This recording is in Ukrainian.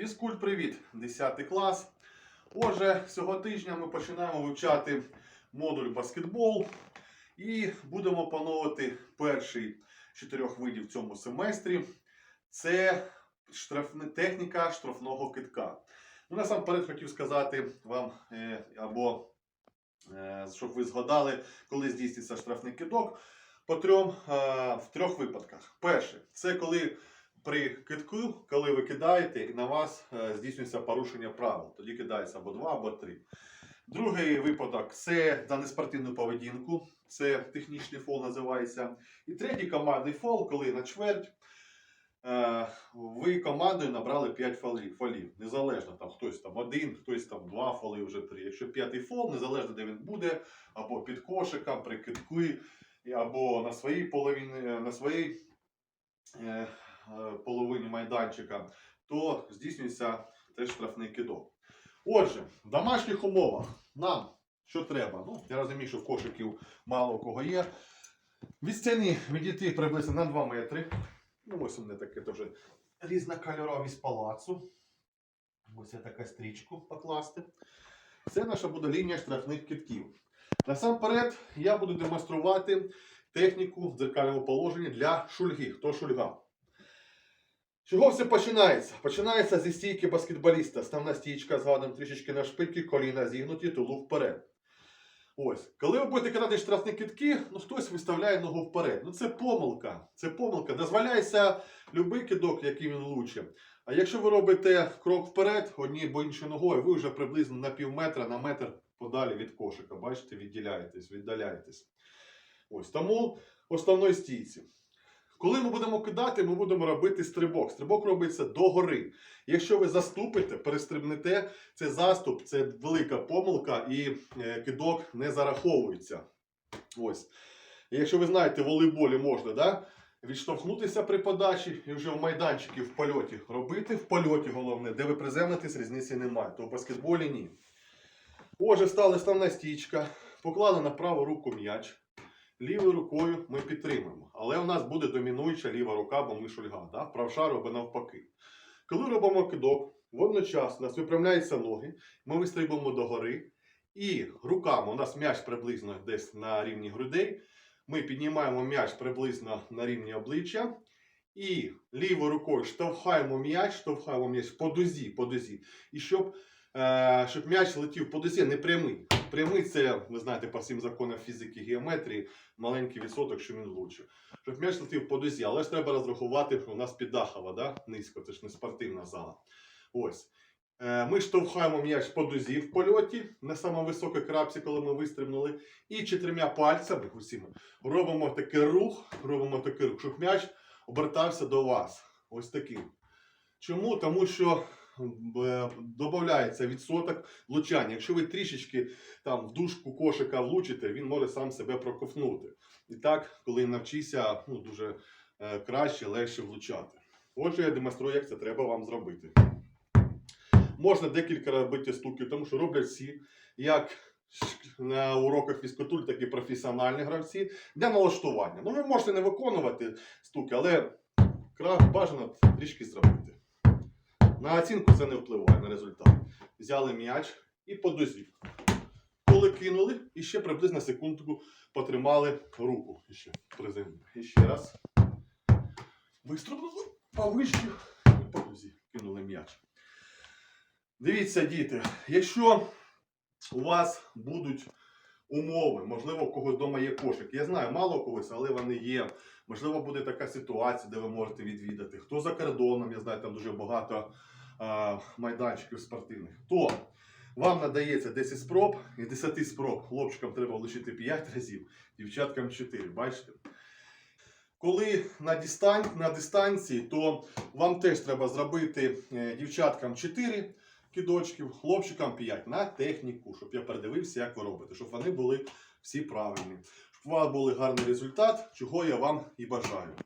Фізкульт, привіт! 10 клас. Отже, цього тижня ми починаємо вивчати модуль баскетбол і будемо опановувати перший з чотирьох видів в цьому семестрі. Це штрафни, техніка штрафного китка. Ну, насамперед хотів сказати вам, е, або е, щоб ви згадали, коли здійснюється штрафний кидок по трьом, е, в трьох випадках. Перше, це коли при китку, коли ви кидаєте, на вас е, здійснюється порушення правил. Тоді кидається або два, або три. Другий випадок це за неспортивну поведінку, це технічний фол називається. І третій командний фол, коли на чверть е, ви командою набрали 5 фолів, фолів. Незалежно там хтось там один, хтось там два фоли, вже три. Якщо п'ятий фол, незалежно де він буде, або під кошиком, при китку, або на своїй половині, на своїй. Е, половині майданчика, то здійснюється теж штрафний кидок. Отже, в домашніх умовах нам що треба? Ну, я розумію, що в кошиків мало кого є. Від стіни відійти приблизно на 2 метри. Ну, ось у мене таке теж різнокольоровість палацу. Ось я така стрічку покласти. Це наша буде лінія штрафних китків. Насамперед, я буду демонструвати техніку в дзеркальному положенні для шульги. Хто шульга? Чого все починається? Починається зі стійки баскетболіста. Основна стійка з трішечки на шпильки, коліна зігнуті, тулу вперед. Ось. Коли ви будете кидати штрафні кидки, ну хтось виставляє ногу вперед. Ну це помилка. Це помилка. Дозволяється будь-який кидок, який він влучить. А якщо ви робите крок вперед, однією або іншою ногою, ви вже приблизно на пів метра, на метр подалі від кошика. Бачите, відділяєтесь, віддаляєтесь. Ось тому в основній стійці. Коли ми будемо кидати, ми будемо робити стрибок. Стрибок робиться догори. Якщо ви заступите, перестрибнете, це заступ, це велика помилка і е, кидок не зараховується. Ось. Якщо ви знаєте, в волейболі можна да, відштовхнутися при подачі і вже в майданчики в польоті робити в польоті головне, де ви приземлитесь, різниці немає. То в баскетболі ні. Отже, стала основна стічка, поклали на праву руку м'яч. Лівою рукою ми підтримуємо. Але у нас буде домінуюча ліва рука, бо ми шульга. Да? Правша робить навпаки. Коли робимо кидок, водночас у нас випрямляються ноги, ми вистрибуємо догори. І руками у нас м'яч приблизно десь на рівні грудей. Ми піднімаємо м'яч приблизно на рівні обличчя. І лівою рукою штовхаємо м'яч, штовхаємо м'яч по дузі, по дузі. І щоб, щоб м'яч летів по дузі, не прямий. Прямий це, ви знаєте, по всім законам фізики геометрії, маленький відсоток, що він влучив. Щоб м'яч летів по дузі, але ж треба розрахувати, що у нас піддахова, да? низько, це ж не спортивна зала. Ось. Е, Ми штовхаємо м'яч по дузі в польоті на самому високій крапці, коли ми вистрибнули. І чотирма пальцями усіма робимо такий рух, робимо такий рух, щоб м'яч обертався до вас. Ось таким. Чому? Тому що е, додається відсоток влучання. Якщо ви трішечки там в дужку кошика влучите, він може сам себе проковтнути. І так, коли навчишся ну, дуже е, краще, легше влучати. Отже, я демонструю, як це треба вам зробити. Можна декілька робити стуків, тому що роблять всі, як на уроках фізкультури, так і професіональні гравці для налаштування. Ну, ви можете не виконувати стуки, але бажано трішки зробити. На оцінку це не впливає на результат. Взяли м'яч і по дозі. Коли кинули, і ще приблизно секундку потримали руку. І ще. І ще раз. Вистрибнули повище і по дозі кинули м'яч. Дивіться, діти, якщо у вас будуть умови, можливо, у когось вдома є кошик. Я знаю, мало когось, але вони є. Можливо, буде така ситуація, де ви можете відвідати. Хто за кордоном, я знаю, там дуже багато а, майданчиків спортивних. То вам надається 10 спроб, і 10 спроб хлопчикам треба влучити 5 разів, дівчаткам 4. Бачите? Коли на, дистан... на дистанції, то вам теж треба зробити е, дівчаткам 4 кидочків, хлопчикам 5 на техніку, щоб я передивився, як ви робите, щоб вони були всі правильні. Щоб у вас був гарний результат, чого я вам і бажаю.